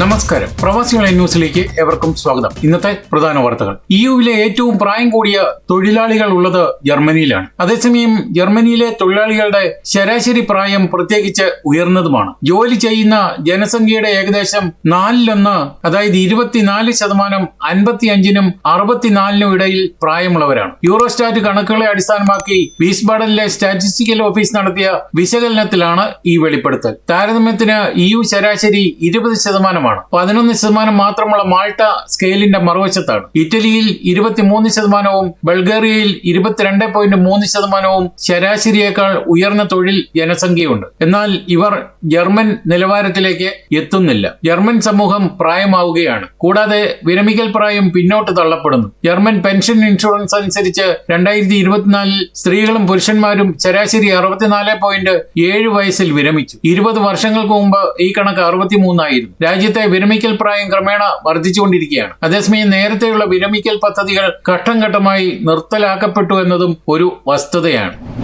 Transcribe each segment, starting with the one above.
നമസ്കാരം. പ്രവാസി ഓൺലൈൻ ന്യൂസിലേക്ക് എവർക്കും സ്വാഗതം. ഇന്നത്തെ പ്രധാന വാർത്തകൾ. ഇയുവിലെ ഏറ്റവും പ്രായം കൂടിയ തൊഴിലാളികൾ ഉള്ളത് ജർമ്മനിയിലാണ്. അതേസമയം ജർമ്മനിയിലെ തൊഴിലാളികളുടെ ശരാശരി പ്രായം പ്രത്യേകിച്ച് ഉയർന്നതുമാണ്. ജോലി ചെയ്യുന്ന ജനസംഖ്യയുടെ ഏകദേശം നാലിലൊന്ന് അതായത് ഇരുപത്തിനാല് ശതമാനം അൻപത്തിയഞ്ചിനും അറുപത്തിനാലിനും ഇടയിൽ പ്രായമുള്ളവരാണ്. യൂറോസ്റ്റാറ്റ് കണക്കുകളെ അടിസ്ഥാനമാക്കി വീസ്ബാഡനിലെ സ്റ്റാറ്റിസ്റ്റിക്കൽ ഓഫീസ് നടത്തിയ വിശകലനത്തിലാണ് ഈ വെളിപ്പെടുത്തൽ. താരതമ്യത്തിന് ഇയു ശരാശരി ഇരുപത് ശതമാനമാണ്. പതിനൊന്ന് ശതമാനം മാത്രമുള്ള മാൾട്ട സ്കെയിലിന്റെ മറുവശത്താണ്. ഇറ്റലിയിൽ ഇരുപത്തിമൂന്ന് ശതമാനവും ബൾഗേറിയയിൽ ഇരുപത്തിരണ്ട് പോയിന്റ് മൂന്ന് ശതമാനവും ശരാശരിയേക്കാൾ ഉയർന്ന തൊഴിൽ ജനസംഖ്യയുണ്ട്. എന്നാൽ ഇവർ ജർമ്മൻ നിലവാരത്തിലേക്ക് എത്തുന്നില്ല. ജർമ്മൻ സമൂഹം പ്രായമാവുകയാണ്. കൂടാതെ വിരമിക്കൽ പ്രായം പിന്നോട്ട് തള്ളപ്പെടുന്നു. ജർമ്മൻ പെൻഷൻ ഇൻഷുറൻസ് അനുസരിച്ച് രണ്ടായിരത്തി ഇരുപത്തിനാലിൽ സ്ത്രീകളും പുരുഷന്മാരും ശരാശരി അറുപത്തിനാല് പോയിന്റ് ഏഴ് വയസ്സിൽ വിരമിച്ചു. ഇരുപത് വർഷങ്ങൾക്ക് മുമ്പ് ഈ കണക്ക് അറുപത്തിമൂന്നായിരുന്നു. രാജ്യത്തെ വിരമിക്കൽ പ്രായം ക്രമേണ വർദ്ധിച്ചുകൊണ്ടിരിക്കുകയാണ്. അതേസമയം നേരത്തെയുള്ള വിരമിക്കൽ പദ്ധതികൾ ഘട്ടം ഘട്ടമായി നിർത്തലാക്കപ്പെട്ടു എന്നതും ഒരു വസ്തുതയാണ്.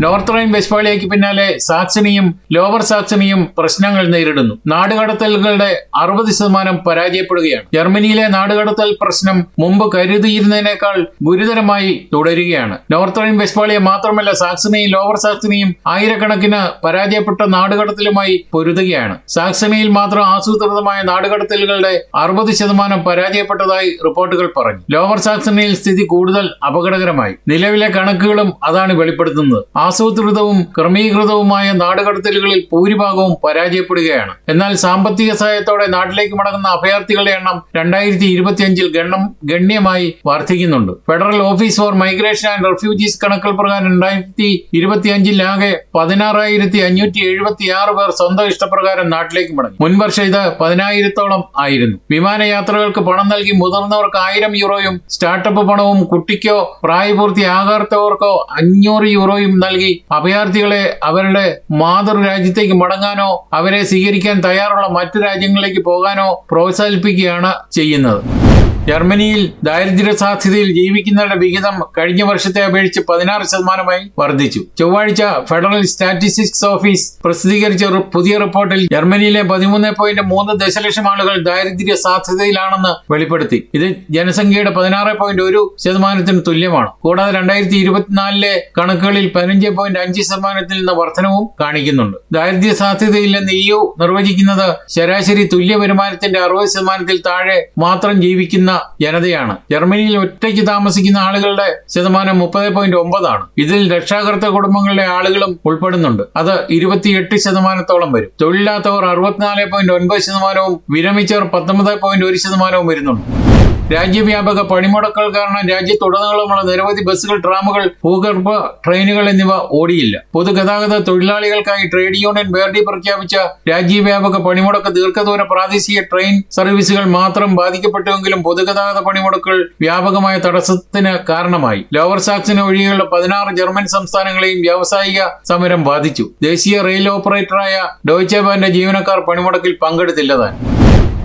നോർത്ത് റൈൻ വെസ്റ്റ്ഫാളിയയ്ക്ക് പിന്നാലെ സാക്സണിയും ലോവർ സാക്സണിയും പ്രശ്നങ്ങൾ നേരിടുന്നു. നാടുകടത്തലുകളുടെ അറുപത് ശതമാനം പരാജയപ്പെടുകയാണ്. ജർമ്മനിയിലെ നാടുകടത്തൽ പ്രശ്നം മുമ്പ് കരുതിയിരുന്നതിനേക്കാൾ ഗുരുതരമായി തുടരുകയാണ്. നോർത്ത് റൈൻ വെസ്റ്റ്ഫാളിയ മാത്രമല്ല സാക്സണിയും ലോവർ സാക്സണിയും ആയിരക്കണക്കിന് പരാജയപ്പെട്ട നാടുകടത്തലുമായി പൊരുതുകയാണ്. സാക്സണിയിൽ മാത്രം ആസൂത്രിതമായ നാടുകടത്തലുകളുടെ അറുപത് ശതമാനം പരാജയപ്പെട്ടതായി റിപ്പോർട്ടുകൾ പറഞ്ഞു. ലോവർ സാക്സണിയിൽ സ്ഥിതി കൂടുതൽ അപകടകരമായി. നിലവിലെ കണക്കുകളും അതാണ് വെളിപ്പെടുത്തുന്നത്. ആസൂത്രിതവും ക്രമീകൃതവുമായ നാടുകടത്തലുകളിൽ ഭൂരിഭാഗവും പരാജയപ്പെടുകയാണ്. എന്നാൽ സാമ്പത്തിക സഹായത്തോടെ നാട്ടിലേക്ക് മടങ്ങുന്ന അഭയാർത്ഥികളുടെ എണ്ണം രണ്ടായിരത്തി ഇരുപത്തിയഞ്ചിൽ ഗണ്ണം ഗണ്യമായി വർദ്ധിക്കുന്നുണ്ട്. Federal office for migration and refugees കണക്കുകൾ പ്രകാരം രണ്ടായിരത്തി ഇരുപത്തിയഞ്ചിലാകെ പതിനാറായിരത്തി അഞ്ഞൂറ്റി എഴുപത്തി ആറ് പേർ സ്വന്തം ഇഷ്ടപ്രകാരം നാട്ടിലേക്ക് മടങ്ങി. മുൻവർഷം ഇത് പതിനായിരത്തോളം ആയിരുന്നു. വിമാനയാത്രകൾക്ക് പണം നൽകി മുതിർന്നവർക്ക് ആയിരം യൂറോയും സ്റ്റാർട്ടപ്പ് പണവും കുട്ടിക്കോ പ്രായപൂർത്തിയാകാത്തവർക്കോ അഞ്ഞൂറ് യൂറോയും നൽകി. അഭയാർത്ഥികളെ അവരുടെ മാതൃരാജ്യത്തേക്ക് മടങ്ങാനോ അവരെ സ്വീകരിക്കാൻ തയ്യാറുള്ള മറ്റു രാജ്യങ്ങളിലേക്ക് പോകാനോ പ്രോത്സാഹിപ്പിക്കുകയാണ് ചെയ്യുന്നത്. ജർമ്മനിയിൽ ദാരിദ്ര്യ സാധ്യതയിൽ ജീവിക്കുന്നവരുടെ വിഹിതം കഴിഞ്ഞ വർഷത്തെ അപേക്ഷിച്ച് പതിനാറ് ശതമാനമായി വർദ്ധിച്ചു. ചൊവ്വാഴ്ച ഫെഡറൽ സ്റ്റാറ്റിസ്റ്റിക്സ് ഓഫീസ് പ്രസിദ്ധീകരിച്ച ഒരു പുതിയ റിപ്പോർട്ടിൽ ജർമ്മനിയിലെ പതിമൂന്ന് പോയിന്റ് മൂന്ന് ദശലക്ഷം ആളുകൾ ദാരിദ്ര്യ സാധ്യതയിലാണെന്ന് വെളിപ്പെടുത്തി. ഇത് ജനസംഖ്യയുടെ പതിനാറ് പോയിന്റ് ഒരു ശതമാനത്തിന് തുല്യമാണ്. കൂടാതെ രണ്ടായിരത്തി ഇരുപത്തിനാലിലെ കണക്കുകളിൽ പതിനഞ്ച് പോയിന്റ് അഞ്ച് ശതമാനത്തിൽ നിന്ന് വർധനവും കാണിക്കുന്നുണ്ട്. ദാരിദ്ര്യ സാധ്യതയില്ലെന്ന് ഇയു നിർവചിക്കുന്നത് ശരാശരി തുല്യ വരുമാനത്തിന്റെ അറുപത് ശതമാനത്തിൽ താഴെ മാത്രം ജീവിക്കുന്ന ജനതയാണ്. ജർമ്മനിയിൽ ഒറ്റയ്ക്ക് താമസിക്കുന്ന ആളുകളുടെ ശതമാനം മുപ്പത് പോയിന്റ് ഒമ്പതാണ്. ഇതിൽ രക്ഷാകർത്ത കുടുംബങ്ങളിലെ ആളുകളും ഉൾപ്പെടുന്നുണ്ട്. അത് ഇരുപത്തിയെട്ട് ശതമാനത്തോളം വരും. തൊഴിലില്ലാത്തവർ അറുപത്തിനാല് പോയിന്റ് ഒൻപത് ശതമാനവും വിരമിച്ചവർ പത്തൊമ്പത് പോയിന്റ് ഒരു ശതമാനവും വരുന്നുണ്ട്. രാജ്യവ്യാപക പണിമുടക്കൾ കാരണം രാജ്യത്തുടനീളമുള്ള നിരവധി ബസ്സുകൾ ട്രാമുകൾ ഭൂഗർഭ ട്രെയിനുകൾ എന്നിവ ഓടിയില്ല. പൊതുഗതാഗത തൊഴിലാളികൾക്കായി ട്രേഡ് യൂണിയൻ വേർഡി പ്രഖ്യാപിച്ച രാജ്യവ്യാപക പണിമുടക്ക് ദീർഘദൂര പ്രാദേശിക ട്രെയിൻ സർവീസുകൾ മാത്രം ബാധിക്കപ്പെട്ടുവെങ്കിലും പൊതുഗതാഗത പണിമുടക്കുകൾ വ്യാപകമായ തടസ്സത്തിന് കാരണമായി. ലോവർ സാക്സിന് ഒഴികെയുള്ള പതിനാറ് ജർമ്മൻ സംസ്ഥാനങ്ങളെയും വ്യാവസായിക സമരം ബാധിച്ചു. ദേശീയ റെയിൽ ഓപ്പറേറ്ററായ ഡോയ്ച്ചെ ജീവനക്കാർ പണിമുടക്കിൽ പങ്കെടുത്തില്ലതാൻ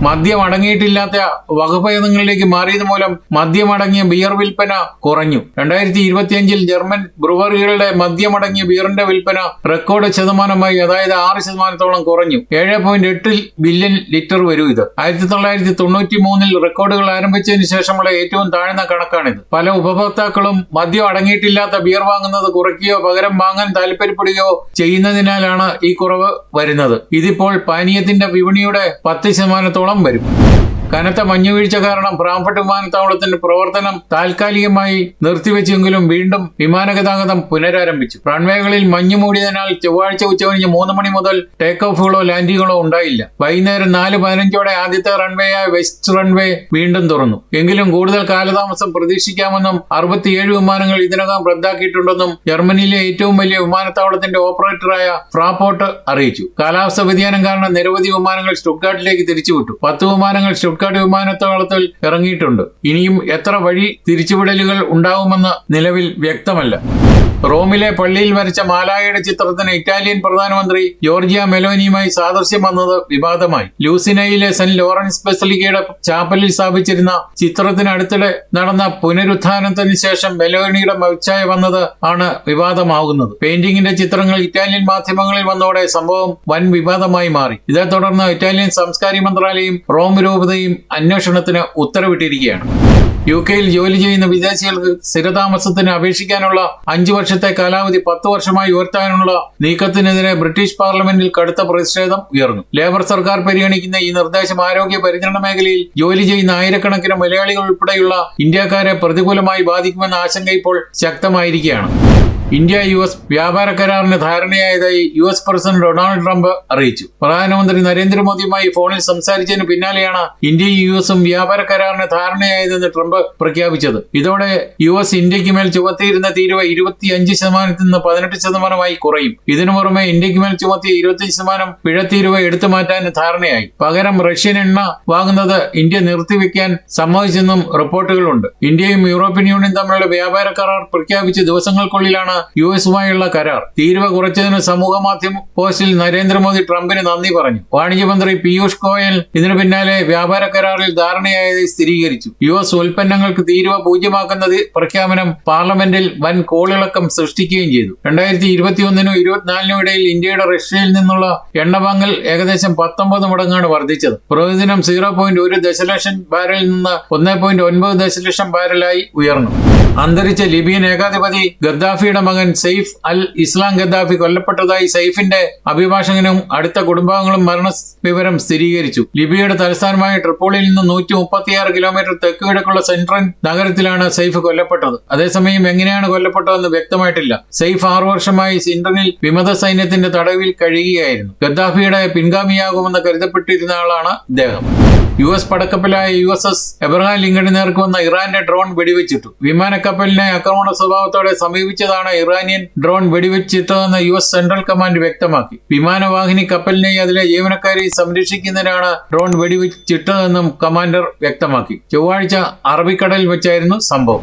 മദ്യം അടങ്ങിയിട്ടില്ലാത്ത വകഭേദങ്ങളിലേക്ക് മാറിയത് മൂലം മദ്യമടങ്ങിയ ബിയർ വിൽപ്പന കുറഞ്ഞു. രണ്ടായിരത്തി ഇരുപത്തിയഞ്ചിൽ ജർമ്മൻ ബ്രുവറികളുടെ മദ്യമടങ്ങിയ ബിയറിന്റെ വിൽപ്പന റെക്കോർഡ് ശതമാനമായി അതായത് ആറ് ശതമാനത്തോളം കുറഞ്ഞു. ഏഴ് പോയിന്റ് എട്ട് ബില്യൺ ലിറ്റർ വരും ഇത്. ആയിരത്തി തൊള്ളായിരത്തി തൊണ്ണൂറ്റി മൂന്നിൽ റെക്കോർഡുകൾ ആരംഭിച്ചതിന് ശേഷമുള്ള ഏറ്റവും താഴ്ന്ന കണക്കാണിത്. പല ഉപഭോക്താക്കളും മദ്യം അടങ്ങിയിട്ടില്ലാത്ത ബിയർ വാങ്ങുന്നത് കുറയ്ക്കുകയോ പകരം വാങ്ങാൻ താല്പര്യപ്പെടുകയോ ചെയ്യുന്നതിനാലാണ് ഈ കുറവ് വരുന്നത്. ഇതിപ്പോൾ പാനീയത്തിന്റെ വിപണിയുടെ പത്ത് ശതമാനത്തോളം വരും? കനത്ത മഞ്ഞുവീഴ്ച കാരണം ഫ്രാങ്ക്ഫർട്ട് വിമാനത്താവളത്തിന്റെ പ്രവർത്തനം താൽക്കാലികമായി നിർത്തിവെച്ചെങ്കിലും വീണ്ടും വിമാന ഗതാഗതം പുനരാരംഭിച്ചു. റൺവേകളിൽ മഞ്ഞു മൂടിയതിനാൽ ചൊവ്വാഴ്ച ഉച്ചകഴിഞ്ഞ് മൂന്ന് മണി മുതൽ ടേക്ക് ഓഫുകളോ ലാൻഡിങ്ങുകളോ ഉണ്ടായില്ല. വൈകുന്നേരം നാല് പതിനഞ്ചോടെ ആദ്യത്തെ റൺവേയായ വെസ്റ്റ് റൺവേ വീണ്ടും തുറന്നു. എങ്കിലും കൂടുതൽ കാലതാമസം പ്രതീക്ഷിക്കാമെന്നും അറുപത്തിയേഴ് വിമാനങ്ങൾ ഇതിനകം റദ്ദാക്കിയിട്ടുണ്ടെന്നും ജർമ്മനിയിലെ ഏറ്റവും വലിയ വിമാനത്താവളത്തിന്റെ ഓപ്പറേറ്ററായ ഫ്രാപ്പോർട്ട് അറിയിച്ചു. കാലാവസ്ഥ വ്യതിയാനം കാരണം നിരവധി വിമാനങ്ങൾ സ്റ്റുഗാർട്ടിലേക്ക് തിരിച്ചുവിട്ടു. പത്ത് വിമാനങ്ങൾ സ്റ്റുട്ട്ഗാർട്ട് വിമാനത്താവളത്തിൽ ഇറങ്ങിയിട്ടുണ്ട്. ഇനിയും എത്ര വഴി തിരിച്ചുവിടലുകൾ ഉണ്ടാവുമെന്ന് നിലവിൽ വ്യക്തമല്ല. റോമിലെ പള്ളിയിൽ വരച്ച മാലായയുടെ ചിത്രത്തിന് ഇറ്റാലിയൻ പ്രധാനമന്ത്രി ജോർജിയ മെലോനിയുമായി സാദൃശ്യം വന്നത് വിവാദമായി. ലൂസിനയിലെ സെന്റ് ലോറൻസ് ബസലിക്കയുടെ ചാപ്പലിൽ സ്ഥാപിച്ചിരുന്ന ചിത്രത്തിന് അടുത്തിടെ നടന്ന പുനരുത്ഥാനത്തിന് ശേഷം മെലോനിയുടെ മവിച്ചായ വന്നത് ആണ് വിവാദമാകുന്നത്. പെയിന്റിംഗിന്റെ ചിത്രങ്ങൾ ഇറ്റാലിയൻ മാധ്യമങ്ങളിൽ വന്നതോടെ സംഭവം വൻ വിവാദമായി മാറി. ഇതേ തുടർന്ന് ഇറ്റാലിയൻ സാംസ്കാരിക മന്ത്രാലയം റോം രൂപതയും അന്വേഷണത്തിന് ഉത്തരവിട്ടിരിക്കുകയാണ്. യു കെയിൽ ജോലി ചെയ്യുന്ന വിദേശികൾക്ക് സ്ഥിരതാമസത്തിന് അപേക്ഷിക്കാനുള്ള അഞ്ചു വർഷത്തെ കാലാവധി പത്ത് വർഷമായി ഉയർത്താനുള്ള നീക്കത്തിനെതിരെ ബ്രിട്ടീഷ് പാർലമെന്റിൽ കടുത്ത പ്രതിഷേധം ഉയർന്നു. ലേബർ സർക്കാർ പരിഗണിക്കുന്ന ഈ നിർദ്ദേശം ആരോഗ്യ പരിചരണ മേഖലയിൽ ജോലി ചെയ്യുന്ന ആയിരക്കണക്കിന് മലയാളികൾ ഉൾപ്പെടെയുള്ള ഇന്ത്യക്കാരെ പ്രതികൂലമായി ബാധിക്കുമെന്ന ആശങ്ക ഇപ്പോൾ ശക്തമായിരിക്കുകയാണ്. ഇന്ത്യ യു എസ് വ്യാപാര കരാറിന് ധാരണയായതായി U S president Donald Trump അറിയിച്ചു. പ്രധാനമന്ത്രി നരേന്ദ്രമോദിയുമായി ഫോണിൽ സംസാരിച്ചതിന് പിന്നാലെയാണ് ഇന്ത്യയും യു എസും വ്യാപാര കരാറിന് ധാരണയായതെന്ന് ട്രംപ് പ്രഖ്യാപിച്ചത്. ഇതോടെ യു എസ് ഇന്ത്യയ്ക്ക് മേൽ ചുമത്തിയിരുന്ന തീരുവ ഇരുപത്തിയഞ്ച് ശതമാനത്തിൽ നിന്ന് പതിനെട്ട് ശതമാനമായി കുറയും. ഇതിനു പുറമെ ഇന്ത്യയ്ക്ക് മേൽ ചുമത്തിയ ഇരുപത്തിയഞ്ച് ശതമാനം പിഴത്തീരുവ എടുത്തു മാറ്റാൻ ധാരണയായി. പകരം റഷ്യൻ എണ്ണ വാങ്ങുന്നത് ഇന്ത്യ നിർത്തിവെക്കാൻ സമ്മതിച്ചെന്നും റിപ്പോർട്ടുകളുണ്ട്. ഇന്ത്യയും യൂറോപ്യൻ യൂണിയൻ തമ്മിലുള്ള വ്യാപാര കരാർ പ്രഖ്യാപിച്ച ദിവസങ്ങൾക്കുള്ളിലാണ് യു എസുമായുള്ള കരാർ. തീരുവ കുറച്ചതിന് സമൂഹ മാധ്യമ പോസ്റ്റിൽ നരേന്ദ്രമോദി ട്രംപിന് നന്ദി പറഞ്ഞു. വാണിജ്യമന്ത്രി പീയൂഷ് ഗോയൽ ഇതിനു പിന്നാലെ വ്യാപാര കരാറിൽ ധാരണയായത് സ്ഥിരീകരിച്ചു. യു എസ് ഉൽപ്പന്നങ്ങൾക്ക് തീരുവ പൂജ്യമാക്കുന്ന പ്രഖ്യാപനം പാർലമെന്റിൽ വൻ കോളിളക്കം സൃഷ്ടിക്കുകയും ചെയ്തു. രണ്ടായിരത്തി ഇരുപത്തിയൊന്നിനും ഇരുപത്തിനാലിനും ഇടയിൽ ഇന്ത്യയുടെ റഷ്യയിൽ നിന്നുള്ള എണ്ണ വാങ്ങൽ ഏകദേശം പത്തൊമ്പത് മടങ്ങാണ് വർദ്ധിച്ചത്. പ്രതിദിനം സീറോ പോയിന്റ് ഒരു ദശലക്ഷം ബാരലിൽ നിന്ന് ഒന്നേ പോയിന്റ് ഒൻപത് ദശലക്ഷം ബാരലായി ഉയർന്നു. അന്തരിച്ച ലിബിയൻ ഏകാധിപതി ഗദ്ദാഫിയുടെ മകൻ സെയ്ഫ് അൽ ഇസ്ലാം ഗദ്ദാഫി കൊല്ലപ്പെട്ടതായി സെയ്ഫിന്റെ അഭിഭാഷകനും അടുത്ത കുടുംബാംഗങ്ങളും മരണ വിവരം സ്ഥിരീകരിച്ചു. ലിബിയയുടെ തലസ്ഥാനമായ ട്രിപ്പോളിയിൽ നിന്ന് നൂറ്റി മുപ്പത്തിയാറ് കിലോമീറ്റർ തെക്ക് കിഴക്കുള്ള സെൻട്രൽ നഗരത്തിലാണ് സെയ്ഫ് കൊല്ലപ്പെട്ടത്. അതേസമയം എങ്ങനെയാണ് കൊല്ലപ്പെട്ടതെന്ന് വ്യക്തമായിട്ടില്ല. സെയ്ഫ് ആറു വർഷമായി സിൻഡനിൽ വിമത സൈന്യത്തിന്റെ തടവിൽ കഴിയുകയായിരുന്നു. ഗദ്ദാഫിയുടെ പിൻഗാമിയാകുമെന്ന് കരുതപ്പെട്ടിരുന്ന ആളാണ് ഇദ്ദേഹം. യു എസ് പടക്കപ്പലായ യു എസ് എസ് എബ്രഹാം ലിങ്കണിന് നേർക്ക് വന്ന ഇറാന്റെ ഡ്രോൺ വെടിവെച്ചിട്ടു. വിമാനക്കപ്പലിനെ ആക്രമണ സ്വഭാവത്തോടെ സമീപിച്ചതാണ് ഇറാനിയൻ ഡ്രോൺ വെടിവെച്ചിട്ടതെന്ന് യു എസ് സെൻട്രൽ കമാൻഡ് വ്യക്തമാക്കി. വിമാനവാഹിനി കപ്പലിനെയും അതിലെ ജീവനക്കാരെയും സംരക്ഷിക്കുന്നതിനാണ് ഡ്രോൺ വെടിവെച്ചിട്ടതെന്നും കമാൻഡർ വ്യക്തമാക്കി. ചൊവ്വാഴ്ച അറബിക്കടലിൽ വെച്ചായിരുന്നു സംഭവം.